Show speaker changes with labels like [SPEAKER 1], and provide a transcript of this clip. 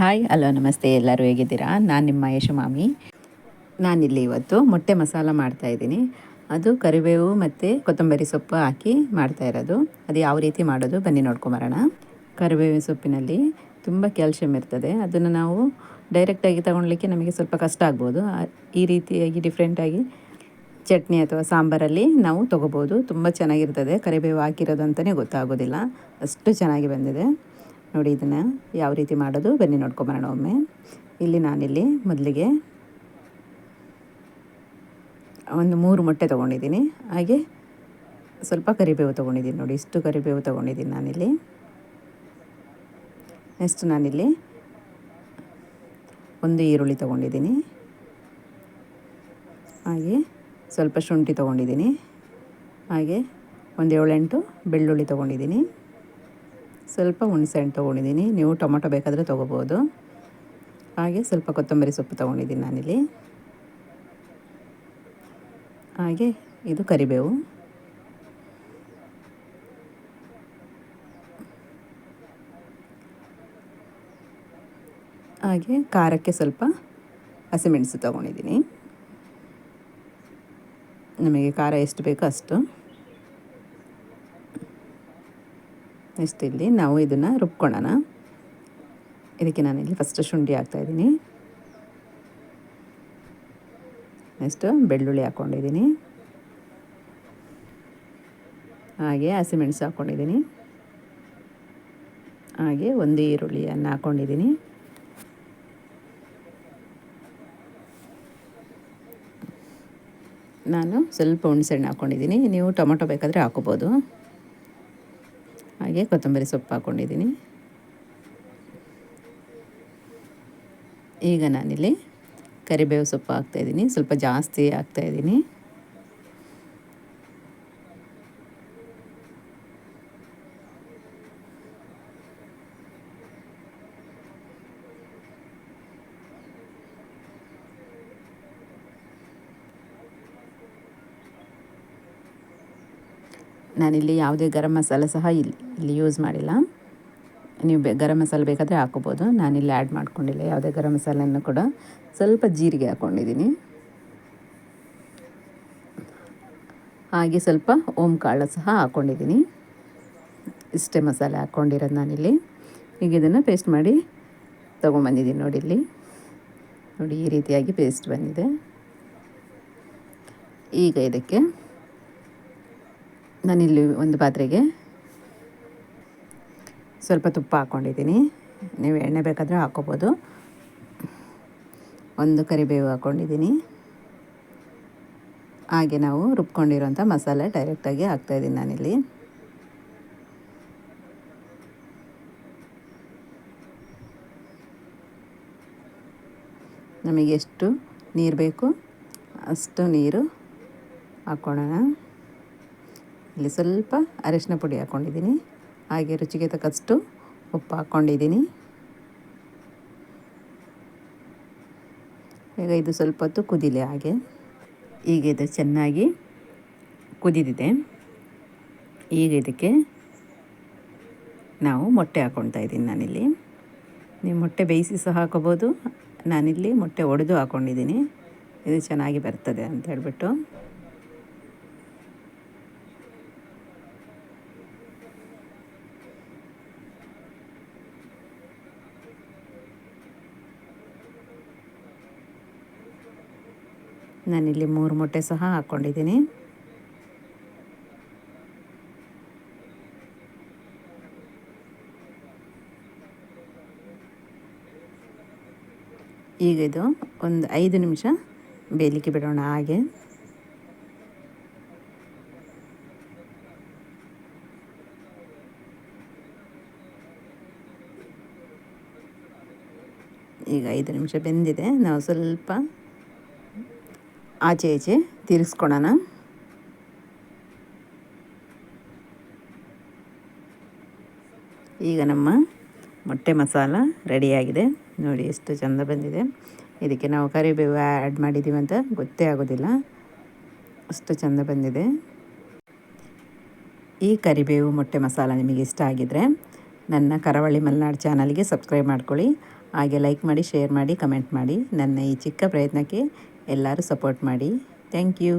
[SPEAKER 1] Hi hello, ನಮಸ್ತೆ ಎಲ್ಲರೂ ಹೇಗಿದ್ದೀರಾ? ನಾನು ನಿಮ್ಮ ಯಶಮಾಮಿ ನಾನಿಲ್ಲಿ ಇವತ್ತು ಮೊಟ್ಟೆ ಮಸಾಲ ಮಾಡ್ತಾಯಿದ್ದೀನಿ ಅದು ಕರಿಬೇವು ಮತ್ತು ಕೊತ್ತಂಬರಿ ಸೊಪ್ಪು ಹಾಕಿ ಮಾಡ್ತಾ ಇರೋದು. ಅದು ಯಾವ ರೀತಿ ಮಾಡೋದು ಬನ್ನಿ ನೋಡ್ಕೊಂಬರೋಣ ಕರಿಬೇವಿನ ಸೊಪ್ಪಿನಲ್ಲಿ ತುಂಬ ಕ್ಯಾಲ್ಶಿಯಂ ಇರ್ತದೆ. ಅದನ್ನು ನಾವು ಡೈರೆಕ್ಟಾಗಿ ತಗೊಳ್ಲಿಕ್ಕೆ ನಮಗೆ ಸ್ವಲ್ಪ ಕಷ್ಟ ಆಗ್ಬೋದು. ಈ ರೀತಿಯಾಗಿ ಡಿಫ್ರೆಂಟಾಗಿ ಚಟ್ನಿ ಅಥವಾ ಸಾಂಬಾರಲ್ಲಿ ನಾವು ತೊಗೋಬೋದು. ತುಂಬ ಚೆನ್ನಾಗಿರ್ತದೆ. ಕರಿಬೇವು ಹಾಕಿರೋದು ಅಂತಲೇ ಗೊತ್ತಾಗೋದಿಲ್ಲ. ಅಷ್ಟು ಚೆನ್ನಾಗಿ ಬಂದಿದೆ. ನೋಡಿ ಇದನ್ನು ಯಾವ ರೀತಿ ಮಾಡೋದು. ಬನ್ನಿ ನೋಡ್ಕೊಂಬರೋಣ ಒಮ್ಮೆ. ಇಲ್ಲಿ ನಾನಿಲ್ಲಿ ಮೊದಲಿಗೆ ಒಂದು ಮೂರು ಮೊಟ್ಟೆ ತೊಗೊಂಡಿದ್ದೀನಿ. ಹಾಗೆ ಸ್ವಲ್ಪ ಕರಿಬೇವು ತೊಗೊಂಡಿದ್ದೀನಿ ನೋಡಿ. ಇಷ್ಟು ಕರಿಬೇವು ತೊಗೊಂಡಿದ್ದೀನಿ ನಾನಿಲ್ಲಿ. ನೆಕ್ಸ್ಟ್ ನಾನಿಲ್ಲಿ ಒಂದು ಈರುಳ್ಳಿ ತೊಗೊಂಡಿದ್ದೀನಿ. ಹಾಗೆ ಸ್ವಲ್ಪ ಶುಂಠಿ ತೊಗೊಂಡಿದ್ದೀನಿ. ಹಾಗೆ ಒಂದು ಏಳೆಂಟು ಬೆಳ್ಳುಳ್ಳಿ ತೊಗೊಂಡಿದ್ದೀನಿ. ಸ್ವಲ್ಪ ಹುಣಸೆಹಣ್ಣು ತೊಗೊಂಡಿದ್ದೀನಿ. ನೀವು ಟೊಮೊಟೊ ಬೇಕಾದರೆ ತೊಗೋಬೋದು. ಹಾಗೆ ಸ್ವಲ್ಪ ಕೊತ್ತಂಬರಿ ಸೊಪ್ಪು ತೊಗೊಂಡಿದ್ದೀನಿ ನಾನಿಲ್ಲಿ. ಹಾಗೆ ಇದು ಕರಿಬೇವು. ಹಾಗೆ ಖಾರಕ್ಕೆ ಸ್ವಲ್ಪ ಹಸಿಮೆಣಸು ತೊಗೊಂಡಿದ್ದೀನಿ. ನಮಗೆ ಖಾರ ಎಷ್ಟು ಬೇಕೋ ಅಷ್ಟು. ನೆಕ್ಸ್ಟ್ ಇಲ್ಲಿ ನಾವು ಇದನ್ನು ರುಬ್ಕೊಳ್ಳೋಣ ಇದಕ್ಕೆ ನಾನಿಲ್ಲಿ ಫಸ್ಟ್ ಶುಂಠಿ ಹಾಕ್ತಾಯಿದ್ದೀನಿ ನೆಕ್ಸ್ಟು ಬೆಳ್ಳುಳ್ಳಿ ಹಾಕ್ಕೊಂಡಿದ್ದೀನಿ. ಹಾಗೆ ಹಸಿಮೆಣಸು ಹಾಕ್ಕೊಂಡಿದ್ದೀನಿ. ಹಾಗೆ ಒಂದು ಈರುಳ್ಳಿಯನ್ನು ಹಾಕ್ಕೊಂಡಿದ್ದೀನಿ. ನಾನು ಸ್ವಲ್ಪ ಹುಣಸೆಹಣ್ಣು ಹಾಕ್ಕೊಂಡಿದ್ದೀನಿ. ನೀವು ಟೊಮೊಟೊ ಬೇಕಾದರೆ ಹಾಕೋಬೋದು ಹಾಗೆ ಕೊತ್ತಂಬರಿ ಸೊಪ್ಪು ಹಾಕ್ಕೊಂಡಿದ್ದೀನಿ ಈಗ ನಾನಿಲ್ಲಿ ಕರಿಬೇವು ಸೊಪ್ಪು ಹಾಕ್ತಾಯಿದ್ದೀನಿ ಸ್ವಲ್ಪ ಜಾಸ್ತಿ ಹಾಕ್ತಾಯಿದ್ದೀನಿ ನಾನಿಲ್ಲಿ ಯಾವುದೇ ಗರಂ ಮಸಾಲೆ ಸಹ ಇಲ್ಲಿ. ಇಲ್ಲಿ ಯೂಸ್ ಮಾಡಿಲ್ಲ. ನೀವು ಬೆ, ಗರಂ ಮಸಾಲೆ ಬೇಕಾದರೆ ಹಾಕೋಬೋದು. ನಾನಿಲ್ಲಿ ಆ್ಯಡ್ ಮಾಡ್ಕೊಂಡಿಲ್ಲ, ಯಾವುದೇ ಗರಂ ಮಸಾಲೆಯನ್ನು ಕೂಡ. ಸ್ವಲ್ಪ ಜೀರಿಗೆ ಹಾಕ್ಕೊಂಡಿದ್ದೀನಿ ಹಾಗೆ ಸ್ವಲ್ಪ ಓಮ್ ಕಾಳು ಸಹ ಹಾಕ್ಕೊಂಡಿದ್ದೀನಿ ಇಷ್ಟೇ ಮಸಾಲೆ ಹಾಕ್ಕೊಂಡಿರೋದು ನಾನಿಲ್ಲಿ. ಈಗ ಇದನ್ನು ಪೇಸ್ಟ್ ಮಾಡಿ ತೊಗೊಂಬಂದಿದ್ದೀನಿ ನೋಡಿ ಇಲ್ಲಿ. ನೋಡಿ ಈ ರೀತಿಯಾಗಿ ಪೇಸ್ಟ್ ಬಂದಿದೆ. ಈಗ ಇದಕ್ಕೆ ನಾನಿಲ್ಲಿ ಒಂದು ಪಾತ್ರೆಗೆ ಸ್ವಲ್ಪ ತುಪ್ಪ ಹಾಕ್ಕೊಂಡಿದ್ದೀನಿ. ನೀವು ಎಣ್ಣೆ ಬೇಕಾದರೆ ಹಾಕ್ಕೋಬೋದು. ಒಂದು ಕರಿಬೇವು ಹಾಕ್ಕೊಂಡಿದ್ದೀನಿ. ಹಾಗೆ ನಾವು ರುಬ್ಕೊಂಡಿರೋಂಥ ಮಸಾಲೆ ಡೈರೆಕ್ಟಾಗಿ ಹಾಕ್ತಾಯಿದ್ದೀನಿ ನಾನಿಲ್ಲಿ. ನಮಗೆ ಎಷ್ಟು ನೀರು ಬೇಕು ಅಷ್ಟು ನೀರು ಹಾಕ್ಕೊಳ್ಳೋಣ. ಇಲ್ಲಿ ಸ್ವಲ್ಪ ಅರಿಶಿನ ಪುಡಿ ಹಾಕ್ಕೊಂಡಿದ್ದೀನಿ. ಹಾಗೆ ರುಚಿಗೆ ತಕ್ಕಷ್ಟು ಉಪ್ಪು ಹಾಕ್ಕೊಂಡಿದ್ದೀನಿ. ಈಗ ಇದು ಸ್ವಲ್ಪ ಹೊತ್ತು ಕುದಿಲಿ ಹಾಗೆ. ಈಗ ಇದು ಚೆನ್ನಾಗಿ ಕುದಿದಿದೆ. ಈಗ ಇದಕ್ಕೆ ನಾವು ಮೊಟ್ಟೆ ಹಾಕ್ಕೊಳ್ತಾ ಇದ್ದೀನಿ ನಾನಿಲ್ಲಿ. ನೀವು ಮೊಟ್ಟೆ ಬೇಯಿಸಿ ಸಹ ಹಾಕೋಬೋದು ನಾನಿಲ್ಲಿ ಮೊಟ್ಟೆ ಒಡೆದು ಹಾಕ್ಕೊಂಡಿದ್ದೀನಿ. ಇದು ಚೆನ್ನಾಗಿ ಬರ್ತದೆ ಅಂತ ಹೇಳ್ಬಿಟ್ಟು. ನಾನಿಲ್ಲಿ ಮೂರು ಮೊಟ್ಟೆ ಸಹ ಹಾಕ್ಕೊಂಡಿದ್ದೀನಿ. ಈಗ ಇದು ಒಂದು ಐದು ನಿಮಿಷ ಬೇಯಲಿಕ್ಕೆ ಬಿಡೋಣ ಹಾಗೆ. ಈಗ ಐದು ನಿಮಿಷ ಬೆಂದಿದೆ. ನಾವು ಸ್ವಲ್ಪ ಆಚೆ ಈಚೆ ತಿರ್ಸ್ಕೊಳೋಣ ಈಗ ನಮ್ಮ ಮೊಟ್ಟೆ ಮಸಾಲ ರೆಡಿಯಾಗಿದೆ. ನೋಡಿ ಎಷ್ಟು ಚೆಂದ ಬಂದಿದೆ. ಇದಕ್ಕೆ ನಾವು ಕರಿಬೇವು ಆ್ಯಡ್ ಮಾಡಿದ್ದೀವಿ ಅಂತ ಗೊತ್ತೇ ಆಗೋದಿಲ್ಲ. ಅಷ್ಟು ಚೆಂದ ಬಂದಿದೆ. ಈ ಕರಿಬೇವು ಮೊಟ್ಟೆ ಮಸಾಲ ನಿಮಗೆ ಇಷ್ಟ ಆಗಿದರೆ ನನ್ನ ಕರಾವಳಿ ಮಲೆನಾಡು ಚಾನಲ್ಗೆ ಸಬ್ಸ್ಕ್ರೈಬ್ ಮಾಡ್ಕೊಳ್ಳಿ. ಹಾಗೆ ಲೈಕ್ ಮಾಡಿ, ಶೇರ್ ಮಾಡಿ, ಕಮೆಂಟ್ ಮಾಡಿ. ನನ್ನ ಈ ಚಿಕ್ಕ ಪ್ರಯತ್ನಕ್ಕೆ ಎಲ್ಲರೂ ಸಪೋರ್ಟ್ ಮಾಡಿ. Thank you